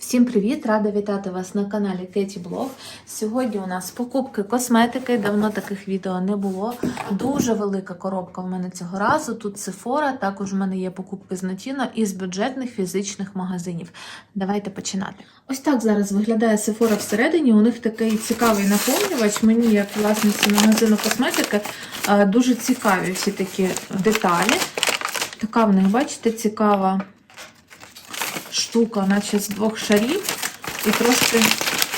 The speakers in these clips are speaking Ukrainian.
Всім привіт! Рада вітати вас на каналі Кеті Блог. Сьогодні у нас покупки косметики. Давно таких відео не було. Дуже велика коробка в мене цього разу. Тут Sephora, також в мене є покупки з Notino і з бюджетних фізичних магазинів. Давайте починати. Ось так зараз виглядає Sephora всередині. У них такий цікавий наповнювач. Мені, як власниці магазину косметики, е, дуже цікаві всі такі деталі. Така в них, бачите, цікава штука, наче з двох шарів, і трошки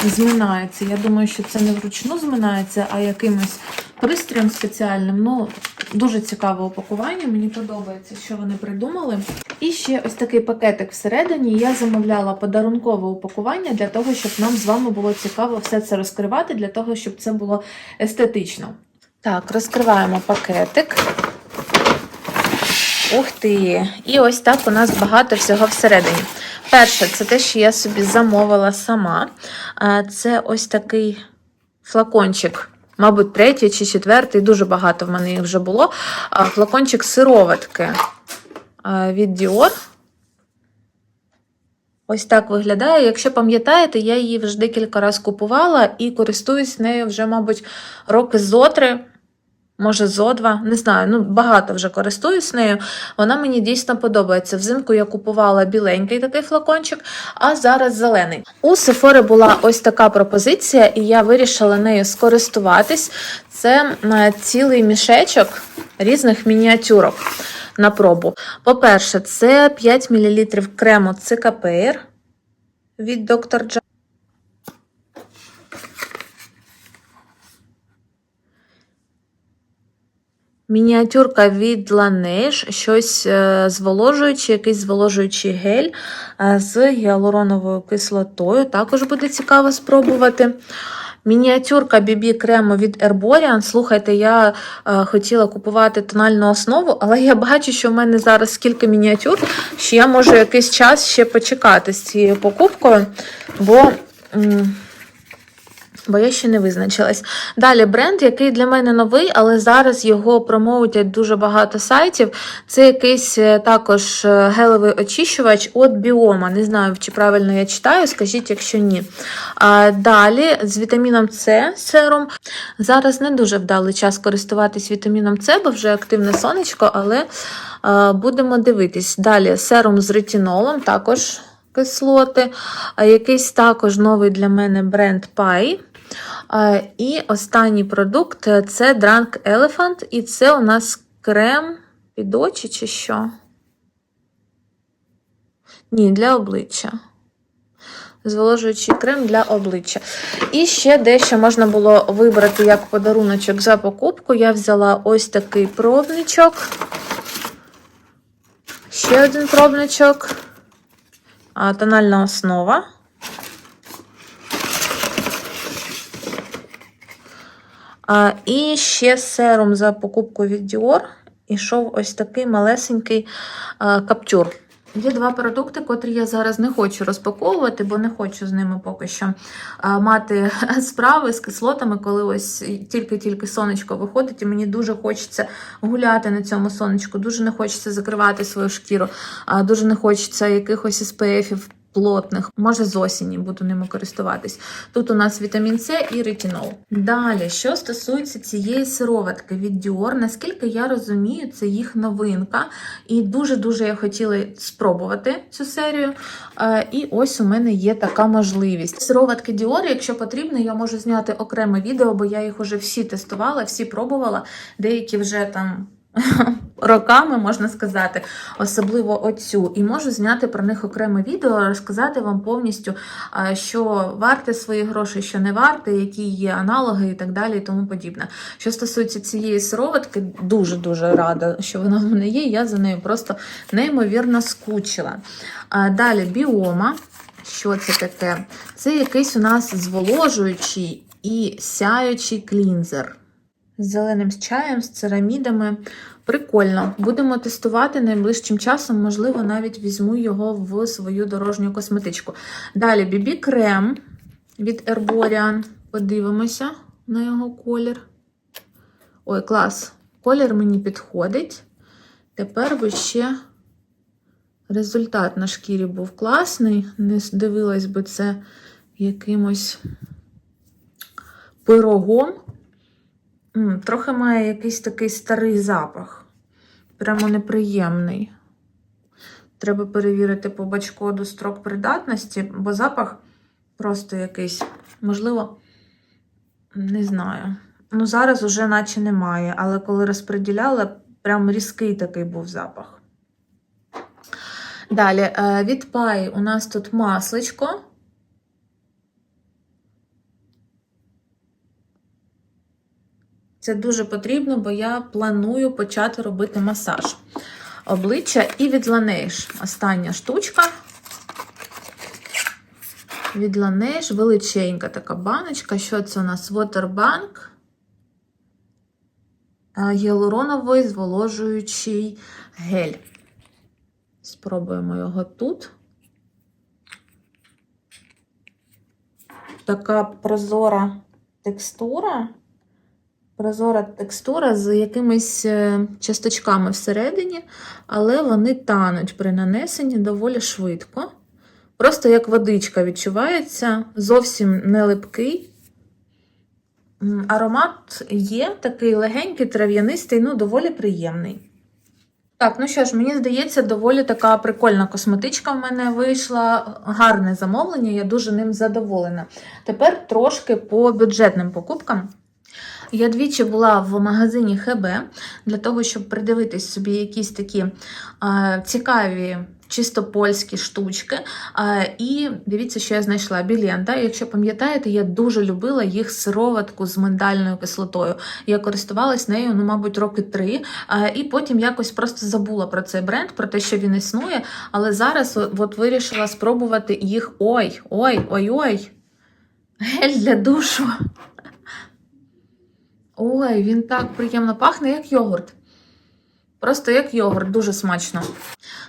зминається. Я думаю, що це не вручну зминається, а якимось пристроєм спеціальним. Ну, дуже цікаве упакування, мені подобається, що вони придумали. І ще ось такий пакетик всередині. Я замовляла подарункове упакування для того, щоб нам з вами було цікаво все це розкривати, для того, щоб це було естетично. Так, розкриваємо пакетик. Ух ти! І ось так у нас багато всього всередині. Перше, це те, що я собі замовила сама. Це ось такий флакончик. Мабуть, третій чи четвертий, дуже багато в мене їх вже було. Флакончик сироватки від Dior. Ось так виглядає. Якщо пам'ятаєте, я її вже декілька разів купувала і користуюсь нею вже, мабуть, роки зо три. Може, зо два, не знаю, ну багато вже користуюсь нею. Вона мені дійсно подобається. Взимку я купувала біленький такий флакончик, а зараз зелений. У Sephora була ось така пропозиція, і я вирішила нею скористуватись. Це е, цілий мішечок різних мініатюрок на пробу. По-перше, це 5 мл крему Цикапейр від Dr. J. Мініатюрка від Laneige, щось е, зволожуюче, якийсь зволожуючий гель е, з гіалуроновою кислотою. Також буде цікаво спробувати. Мініатюрка BB крему від Herborian. Слухайте, я е, хотіла купувати тональну основу, але я бачу, що в мене зараз скільки мініатюр, що я можу якийсь час ще почекати з цією покупкою, бо. Бо я ще не визначилась. Далі бренд, який для мене новий, але зараз його промоутять дуже багато сайтів. Це якийсь е, також е, гелевий очищувач від Біома. Не знаю, чи правильно я читаю, скажіть, якщо ні. А, далі з вітаміном С серум. Зараз не дуже вдалий час користуватись вітаміном С, бо вже активне сонечко, але а, будемо дивитись. Далі серум з ретинолом, також кислоти. Якийсь також новий для мене бренд. А, І останній продукт е, це Drunk Elephant, і це у нас крем під очі чи що? Ні, для обличчя. Зволожуючий крем для обличчя. І ще дещо можна було вибрати як подаруночок за покупку. Я взяла ось такий пробничок. Ще один пробничок. Тональна основа. І ще серум за покупку від Dior. Ішов ось такий малесенький каптюр. Є два продукти, котрі я зараз не хочу розпаковувати, бо не хочу з ними поки що мати справи з кислотами, коли ось тільки-тільки сонечко виходить, і мені дуже хочеться гуляти на цьому сонечку, дуже не хочеться закривати свою шкіру, дуже не хочеться якихось СПФів плотних. Може, з осені буду ними користуватись. Тут у нас вітамін С і ретинол. Далі, що стосується цієї сироватки від Dior, наскільки я розумію, це їх новинка. І дуже-дуже я хотіла спробувати цю серію. Е, І ось у мене є така можливість. Сироватки Dior, якщо потрібно, я можу зняти окреме відео, бо я їх уже всі тестувала, всі пробувала. Деякі вже там. Роками можна сказати, особливо оцю, і можу зняти про них окреме відео, розказати вам повністю, що варте свої гроші, що не варте, які є аналоги і так далі, і тому подібне. Що стосується цієї сироватки, дуже-дуже рада, що вона в мене є. Я за нею просто неймовірно скучила. Далі біома. Що це таке? Це якийсь у нас зволожуючий і сяючий клінзер з зеленим чаєм, з церамідами. Прикольно. Будемо тестувати найближчим часом, можливо, навіть візьму його в свою дорожню косметичку. Далі BB крем від Herborian. Подивимося на його колір. Ой, клас! Колір мені підходить. Тепер би ще результат на шкірі був класний. Не дивилась би це якимось пирогом. Трохи має якийсь такий старий запах. Прямо неприємний. Треба перевірити по бачкоду строк придатності, бо запах просто якийсь, можливо, не знаю. Ну, зараз уже наче немає, але коли розподіляла, прям різкий такий був запах. Далі, е, від пай у нас тут масличко. Це дуже потрібно, бо я планую почати робити масаж обличчя і від. Остання штучка. Від величенька така баночка. Що це у нас? Waterbank. Гіалуроновий зволожуючий гель. Спробуємо його тут. Така прозора текстура. Прозора текстура з якимись е, часточками всередині, але вони тануть при нанесенні доволі швидко. Просто як водичка відчувається, зовсім не липкий. Аромат є такий легенький, трав'янистий, ну, доволі приємний. Так, ну що ж, мені здається, доволі така прикольна косметичка в мене вийшла. Гарне замовлення, я дуже ним задоволена. Тепер трошки по бюджетним покупкам. Я двічі була в магазині ХБ для того, щоб придивитись собі якісь такі е, цікаві. Чисто польські штучки. А, і дивіться, що я знайшла білента. Якщо пам'ятаєте, я дуже любила їх сироватку з миндальною кислотою. Я користувалась нею, ну, мабуть, роки три. А, і потім якось просто забула про цей бренд, про те, що він існує. Але зараз от, вирішила спробувати їх. Ой, ой, ой, ой. Гель для душу. Ой, він так приємно пахне, як йогурт. Просто як йогурт, дуже смачно.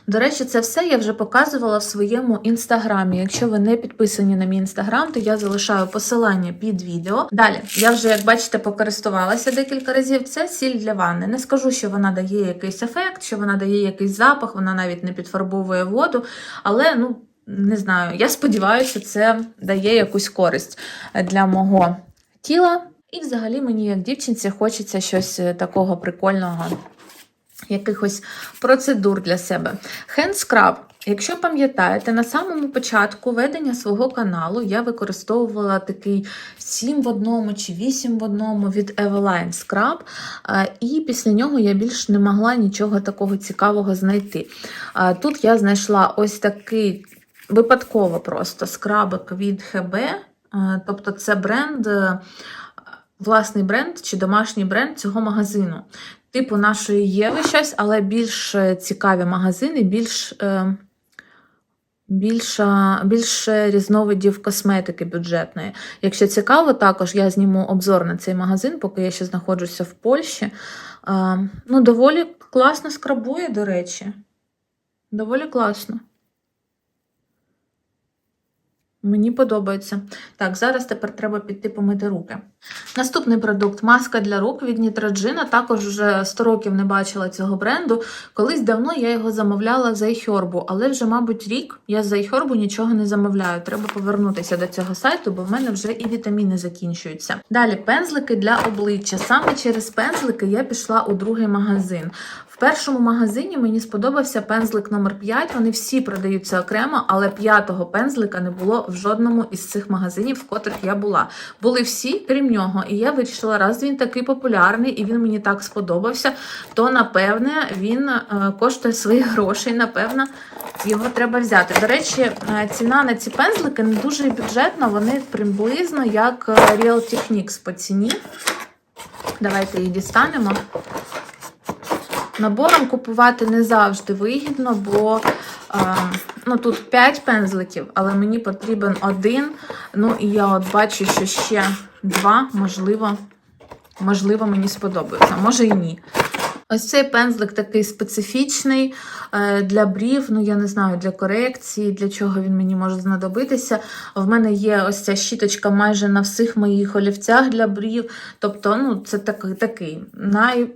До речі, це все я вже показувала в своєму інстаграмі. Якщо ви не підписані на мій інстаграм, то я залишаю посилання під відео. Далі, я вже, як бачите, покористувалася декілька разів. Це сіль для ванни. Не скажу, що вона дає якийсь ефект, що вона дає якийсь запах, вона навіть не підфарбовує воду, але ну. Не знаю, я сподіваюся, це дає якусь користь для мого тіла. І взагалі мені, як дівчинці, хочеться щось е, такого прикольного, якихось процедур для себе. Scrub. Якщо пам'ятаєте, на самому початку ведення свого каналу я використовувала такий 7 в одному чи 8 в одному від Eveline Scrub, е, і після нього я більш не могла нічого такого цікавого знайти. Е, Тут я знайшла ось такий випадково просто скрабик від ХБ, тобто це бренд. Власний бренд чи домашній бренд цього магазину. Типу нашої Єви щось, але більш е, цікаві магазини, більш, е, більше, більше різновидів косметики бюджетної. Якщо цікаво, також я зніму обзор на цей магазин, поки я ще знаходжуся в Польщі. Е, ну, доволі класно скрабує, до речі. Доволі класно. Мені подобається. Так, зараз тепер треба піти помити руки. Наступний продукт маска для рук від Neutrogena. Також вже 100 років не бачила цього бренду. Колись давно я його замовляла за iHerb, але вже, мабуть, рік я за iHerb нічого не замовляю. Треба повернутися до цього сайту, бо в мене вже і вітаміни закінчуються. Далі пензлики для обличчя. Саме через пензлики я пішла у другий магазин. В першому магазині мені сподобався пензлик номер 5 Вони всі продаються окремо, але п'ятого пензлика не було в жодному із цих магазинів, в котрих я була. Були всі, крім нього. І я вирішила, раз він такий популярний і він мені так сподобався, то напевне він е, коштує своїх грошей. Напевно, його треба взяти. До речі, е, ціна на ці пензлики не дуже бюджетна, вони приблизно як е, Real Techniques по ціні. Давайте їх дістанемо. Набором купувати не завжди вигідно, бо е, ну, тут 5 пензликів, але мені потрібен один. Ну і я от бачу, що ще два, можливо, можливо, мені сподобаються. Може і ні. Ось цей пензлик такий специфічний е, для брів, ну я не знаю, для корекції, для чого він мені може знадобитися. В мене є ось ця щіточка майже на всіх моїх олівцях для брів. Тобто, ну, це такий такий най.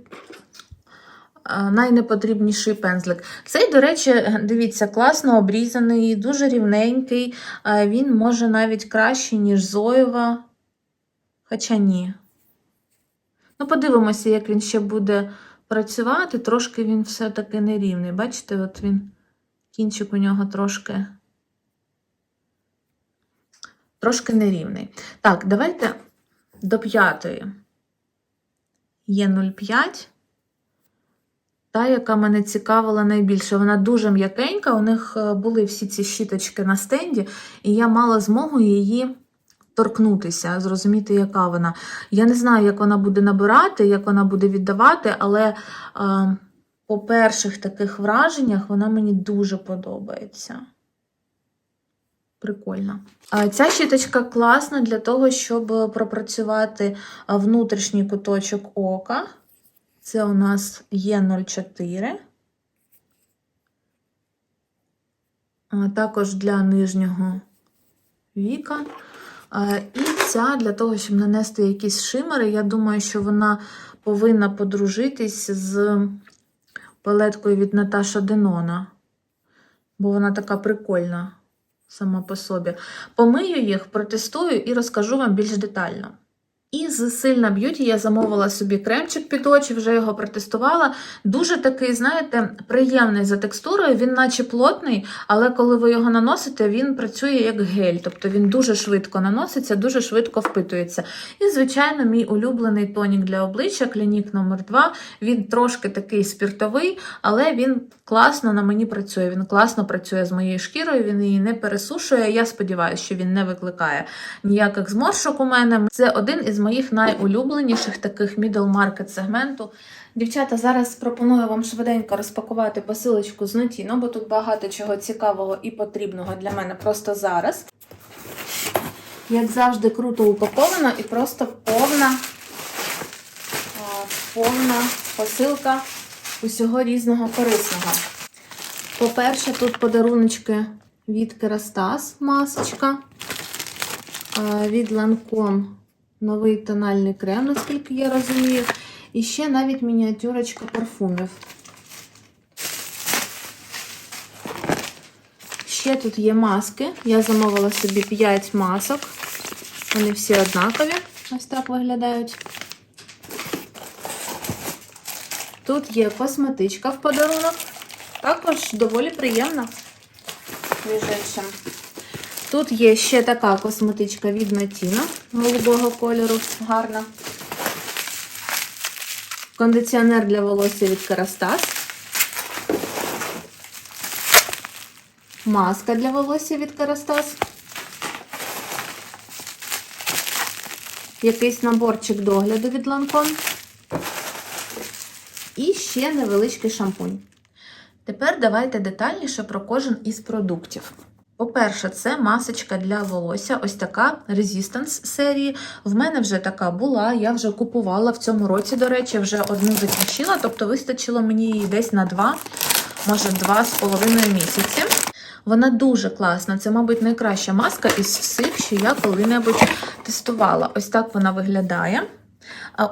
Е, найнепотрібніший пензлик. Цей, до речі, дивіться, класно обрізаний, дуже рівненький. Е, Він може навіть краще, ніж Зоєва. Хоча ні. Ну, подивимося, як він ще буде працювати. Трошки він все-таки нерівний. Бачите, от він, кінчик у нього трошки. Трошки нерівний. Так, давайте до п'ятої. Є 0,5. Та, яка мене цікавила найбільше. Вона дуже м'якенька. У них е, були всі ці щіточки на стенді, і я мала змогу її торкнутися, зрозуміти, яка вона. Я не знаю, як вона буде набирати, як вона буде віддавати, але е, по перших таких враженнях вона мені дуже подобається. Прикольно. Ця щіточка класна для того, щоб пропрацювати внутрішній куточок ока. Це у нас є 0,4. А Також для нижнього віка. І ця для того, щоб нанести якісь шимери. Я думаю, що вона повинна подружитись з палеткою від Наташа Денона. Бо вона така прикольна сама по собі. Помию їх, протестую і розкажу вам більш детально. І з сильна б'юті я замовила собі кремчик під очі, вже його протестувала. Дуже такий, знаєте, приємний за текстурою, він наче плотний, але коли ви його наносите, він працює як гель. Тобто він дуже швидко наноситься, дуже швидко впитується. І, звичайно, мій улюблений тонік для обличчя, клінік номер 2 Він трошки такий спіртовий, але він класно на мені працює. Він класно працює з моєю шкірою, він її не пересушує. Я сподіваюся, що він не викликає ніяких зморшок у мене. Це один із моїх найулюбленіших таких middle market сегменту. Дівчата, зараз пропоную вам швиденько розпакувати посилочку з Notino, бо тут багато чого цікавого і потрібного для мене просто зараз. Як завжди, круто упаковано і просто повна, повна посилка усього різного корисного. По-перше, тут подаруночки від Керастас масочка, від Lancome новий тональний крем, наскільки я розумію. І ще навіть мініатюрочка парфумів. Ще тут є маски. Я замовила собі 5 масок. Вони всі однакові. Ось так виглядають. Тут є косметичка в подарунок. Також доволі приємна. Між іншим. Тут є ще така косметичка від Натіна голубого кольору. Гарна. Кондиціонер для волосся від Керастас. Маска для волосся від Керастас. Якийсь наборчик догляду від Lancome. І ще невеличкий шампунь. Тепер давайте детальніше про кожен із продуктів. По-перше, це масочка для волосся, ось така Resistance серії. В мене вже така була, я вже купувала в цьому році, до речі, вже одну закінчила, тобто вистачило мені її десь на два, може, два з половиною місяці. Вона дуже класна, це, мабуть, найкраща маска із всіх, що я коли-небудь тестувала. Ось так вона виглядає.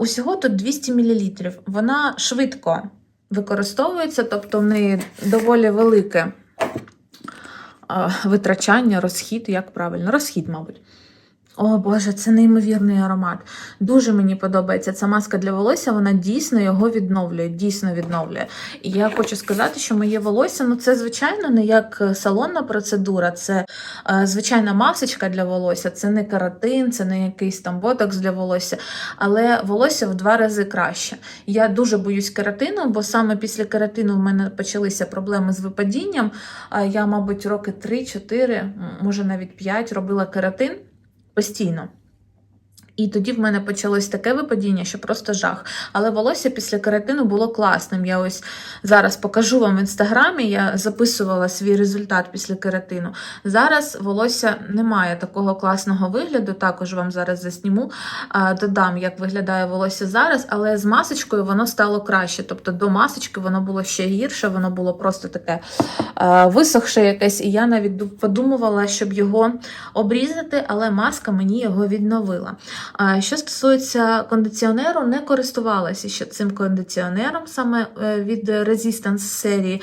Усього тут 200 мл. Вона швидко використовується, тобто в неї доволі велике витрачання, розхід, як правильно, розхід, мабуть. О Боже, це неймовірний аромат. Дуже мені подобається ця маска для волосся, вона дійсно його відновлює, дійсно відновлює. І я хочу сказати, що моє волосся, ну це, звичайно, не як салонна процедура, це е, звичайна масочка для волосся, це не каратин, це не якийсь там ботокс для волосся, але волосся в два рази краще. Я дуже боюсь кератину, бо саме після кератину в мене почалися проблеми з випадінням. Е, Я, мабуть, роки 3-4, може навіть 5 робила кератин постійно. І тоді в мене почалось таке випадіння, що просто жах. Але волосся після каратину було класним. Я ось зараз покажу вам в інстаграмі. Я записувала свій результат після кератину. Зараз волосся не має такого класного вигляду. Також вам зараз засніму, додам, як виглядає волосся зараз, але з масочкою воно стало краще. Тобто до масочки воно було ще гірше, воно було просто таке висохше якесь. І я навіть подумувала, щоб його обрізати, але маска мені його відновила. Що стосується кондиціонеру, не користувалася ще цим кондиціонером саме е, від Resistance серії,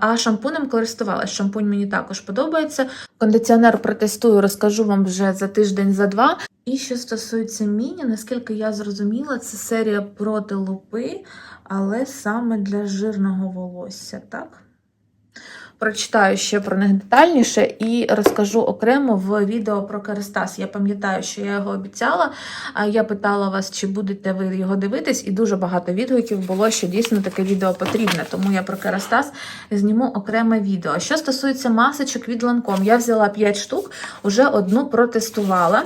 а шампунем користувалася. Шампунь мені також подобається. Кондиціонер протестую, розкажу вам вже за тиждень, за два. І що стосується міні, наскільки я зрозуміла, це серія проти лупи, але саме для жирного волосся, так? Прочитаю ще про них детальніше і розкажу окремо в відео про Керастас. Я пам'ятаю, що я його обіцяла. а Я питала вас, чи будете ви його дивитись, і дуже багато відгуків було, що дійсно таке відео потрібне. Тому я про Керастас зніму окреме відео. Що стосується масочок від Lancome, я взяла 5 штук, вже одну протестувала.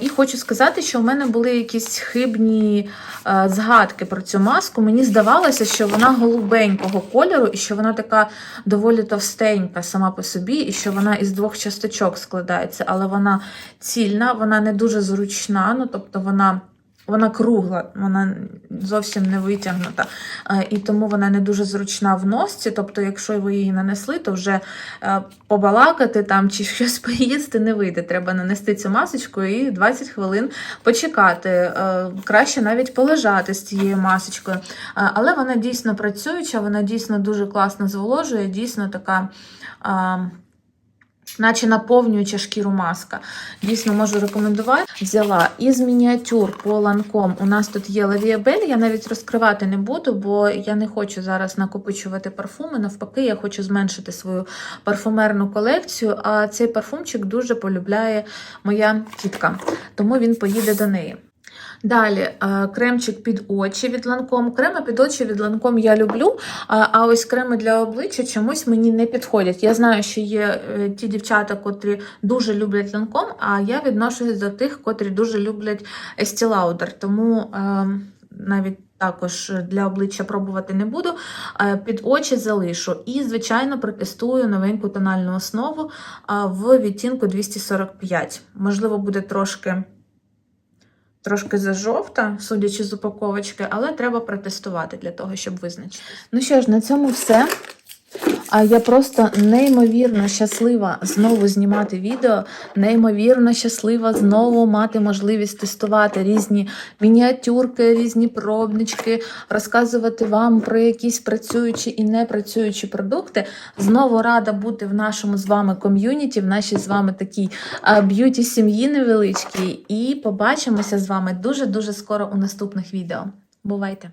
І хочу сказати, що в мене були якісь хибні е, згадки про цю маску. Мені здавалося, що вона голубенького кольору і що вона така доволі товстенька сама по собі, і що вона із двох часточок складається, але вона цільна, вона не дуже зручна, ну тобто вона. Вона кругла, вона зовсім не витягнута, Е, і тому вона не дуже зручна в носці. Тобто, якщо ви її нанесли, то вже е, побалакати там чи щось поїсти не вийде. Треба нанести цю масочку і 20 хвилин почекати. Е, Краще навіть полежати з цією масочкою. Але вона дійсно працююча, вона дійсно дуже класно зволожує, дійсно така. Наче наповнююча шкіру маска. Дійсно можу рекомендувати. Взяла із мініатюр по ланком. У нас тут є лавіабель, я навіть розкривати не буду, бо я не хочу зараз накопичувати парфуми. Навпаки, я хочу зменшити свою парфумерну колекцію. А цей парфумчик дуже полюбляє моя тітка, тому він поїде до неї. Далі е, кремчик під очі від Lancome. Креми під очі від Lancome я люблю, а ось креми для обличчя чомусь мені не підходять. Я знаю, що є е, ті дівчата, котрі дуже люблять Lancome, а я відношусь до тих, котрі дуже люблять Lauder. Тому е, навіть також для обличчя пробувати не буду. Під очі залишу. І, звичайно, протестую новеньку тональну основу в відтінку 245. Можливо, буде трошки. Трошки зажовта, судячи з упаковочки, але треба протестувати для того, щоб визначити. Ну що ж, на цьому все. А я просто неймовірно щаслива знову знімати відео, неймовірно щаслива знову мати можливість тестувати різні мініатюрки, різні пробнички, розказувати вам про якісь працюючі і не працюючі продукти. Знову рада бути в нашому з вами ком'юніті, в нашій з вами такій б'юті сім'ї невеличкій. І побачимося з вами дуже-дуже скоро у наступних відео. Бувайте!